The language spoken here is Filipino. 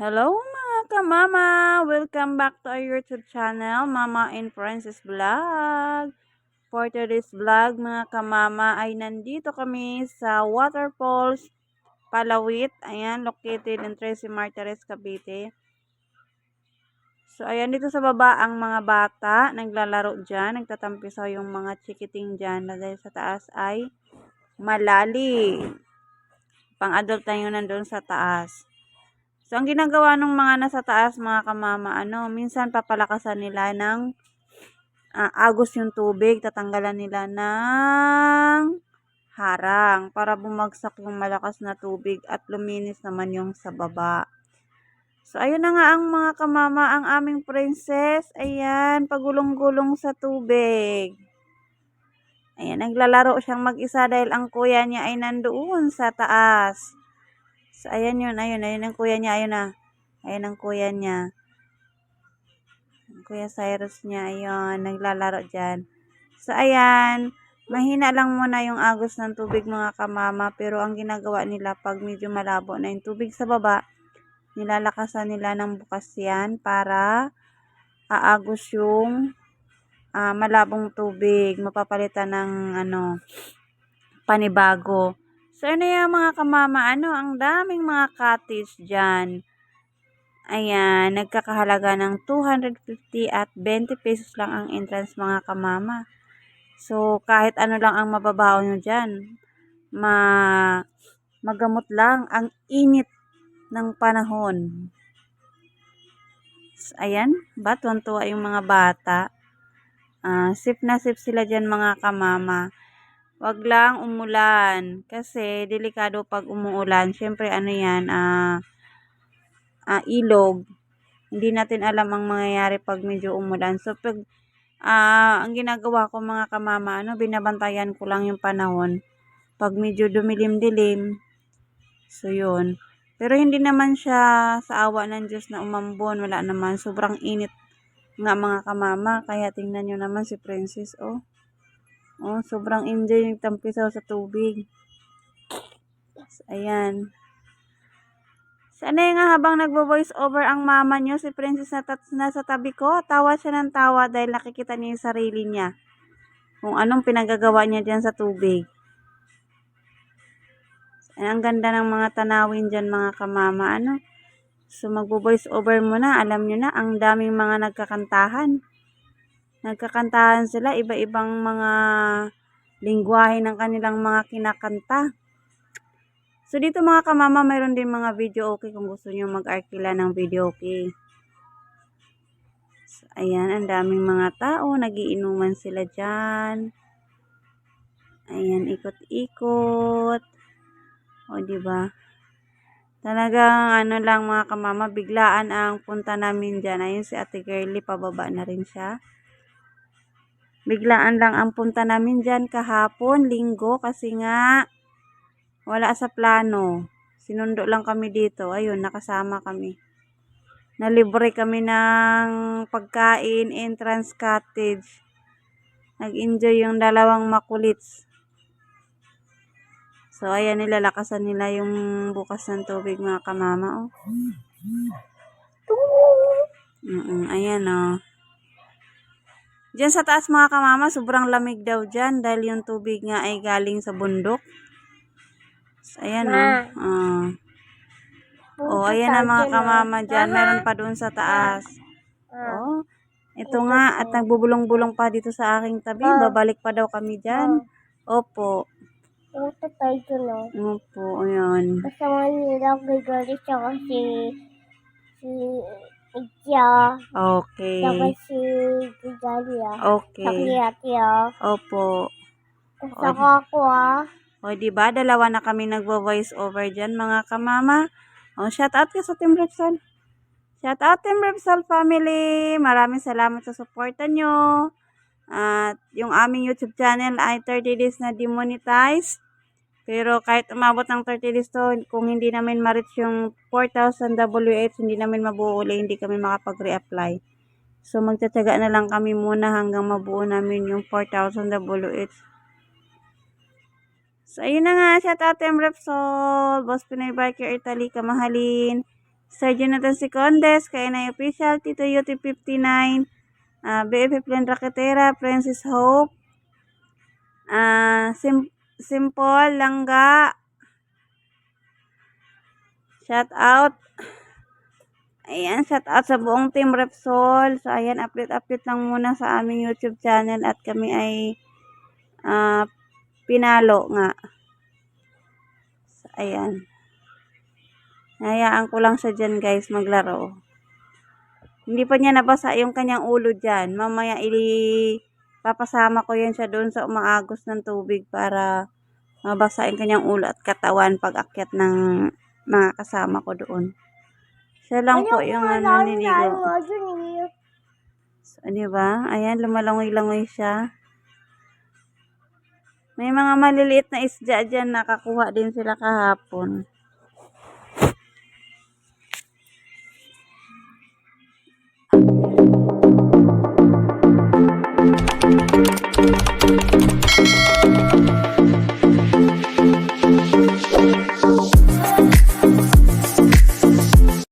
Hello mga kamama! Welcome back to our YouTube channel, Mama and Princess Vlog. For today's vlog mga kamama ay nandito kami sa Waterfalls, Palawit. Ayan, located in Tracy Martires, Cavite. So ayan, dito sa baba ang mga bata, naglalaro dyan, nagtatampisaw yung mga chikiting dyan. Dahil sa taas ay malalim. Pang-adult na yun nandun sa taas. So, ang ginagawa ng mga nasa taas, mga kamama, ano, minsan papalakasan nila ng uh, agos yung tubig, tatanggalan nila ng harang para bumagsak yung malakas na tubig at luminis naman yung sa baba. So, ayun na nga ang mga kamama, ang aming princess. Ayan, pagulong-gulong sa tubig. Ayan, naglalaro siyang mag-isa dahil ang kuya niya ay nandoon sa taas. So, ayan yun, ayun, ayun ang kuya niya, ayun na. Ayun ang kuya niya. Ang kuya Cyrus niya, ayun, naglalaro dyan. So, ayan, mahina lang muna yung agos ng tubig mga kamama, pero ang ginagawa nila pag medyo malabo na yung tubig sa baba, nilalakasan nila ng bukas yan para aagos yung uh, malabong tubig, mapapalitan ng ano, panibago. So, ano yung mga kamama, ano, ang daming mga cottage dyan. Ayan, nagkakahalaga ng 250 at 20 pesos lang ang entrance mga kamama. So, kahit ano lang ang mababaw nyo dyan, ma magamot lang ang init ng panahon. Ayan, ba, tuwan-tuwa yung mga bata. Uh, sip na sip sila dyan mga kamama. Wag lang umulan kasi delikado pag umuulan. Syempre ano 'yan, ah uh, ilog. Hindi natin alam ang mangyayari pag medyo umulan. So pag uh, ang ginagawa ko mga kamama, ano, binabantayan ko lang yung panahon. Pag medyo dumilim-dilim. So 'yun. Pero hindi naman siya sa awa ng Diyos na umambon. Wala naman. Sobrang init nga mga kamama. Kaya tingnan nyo naman si Princess. Oh. Oh, sobrang enjoy yung tampisaw sa tubig. So, ayan. Sana nga habang nagbo-voice over ang mama niyo, si Princess na nasa tabi ko, tawa siya ng tawa dahil nakikita niya yung sarili niya. Kung anong pinagagawa niya dyan sa tubig. So, ang ganda ng mga tanawin dyan mga kamama. Ano? So magbo-voice over muna, alam niyo na, ang daming mga nagkakantahan. Nagkakantahan sila, iba-ibang mga lingwahe ng kanilang mga kinakanta. So, dito mga kamama, mayroon din mga video okay kung gusto nyo mag-arkila ng video okay. So, ayan, ang daming mga tao, nagiinuman sila dyan. Ayan, ikot-ikot. O, di ba? Talagang ano lang mga kamama, biglaan ang punta namin dyan. Ayun si Ate Girlie, pababa na rin siya. Biglaan lang ang punta namin dyan kahapon, linggo, kasi nga wala sa plano. Sinundo lang kami dito. Ayun, nakasama kami. Nalibre kami ng pagkain, entrance cottage. Nag-enjoy yung dalawang makulits. So, ayan, nilalakasan nila yung bukas ng tubig mga kamama. Oh. Mm -mm, ayan, oh. Diyan sa taas mga kamama, sobrang lamig daw dyan dahil yung tubig nga ay galing sa bundok. So, ayan o. Oh. Uh. oh, ayan na mga kamama dyan. Meron pa doon sa taas. Oh. Ito nga, at nagbubulong-bulong pa dito sa aking tabi. Babalik pa daw kami dyan. Opo. Pumunta tayo oh. Opo, ayan. Kasama nila kay Gary tsaka si si Ikya. Okay. Saka si Gidalia. Okay. Ate, ah. Opo. Saka ako, ah. O, di ba? Dalawa na kami nagvo-voice over dyan, mga kamama. O, shout out ka sa Team Repsol. Shout out Team Repsol family. Maraming salamat sa suporta nyo. At yung aming YouTube channel ay 30 days na demonetize. Pero kahit umabot ng 30 days to, kung hindi namin ma-reach yung 4,000 WH, hindi namin mabuo hindi kami makapag-reapply. So, magtsatsaga na lang kami muna hanggang mabuo namin yung 4,000 WH. So, ayun na nga. Shout out Team Repsol, Boss Pinoy Biker Italy, kamahalin. Sir Jonathan Sicondes, Kainay Official, Tito Yuti 59, ah BFF Len Raquetera, Princess Hope, ah Sim Simple Langga, shout out. Ayan, shout out sa buong team Repsol. So, ayan, update-update lang muna sa aming YouTube channel at kami ay ah pinalo nga. So, ayan. Hayaan ko lang siya dyan guys maglaro. Hindi pa niya nabasa yung kanyang ulo dyan. Mamaya ili papasama ko yan siya doon sa umaagos ng tubig para mabasa yung kanyang ulo at katawan pag akyat ng mga kasama ko doon. Siya lang po yung ano, niligo. So, di ba? Ayan, lumalangoy-langoy siya. May mga maliliit na isda dyan, nakakuha din sila kahapon.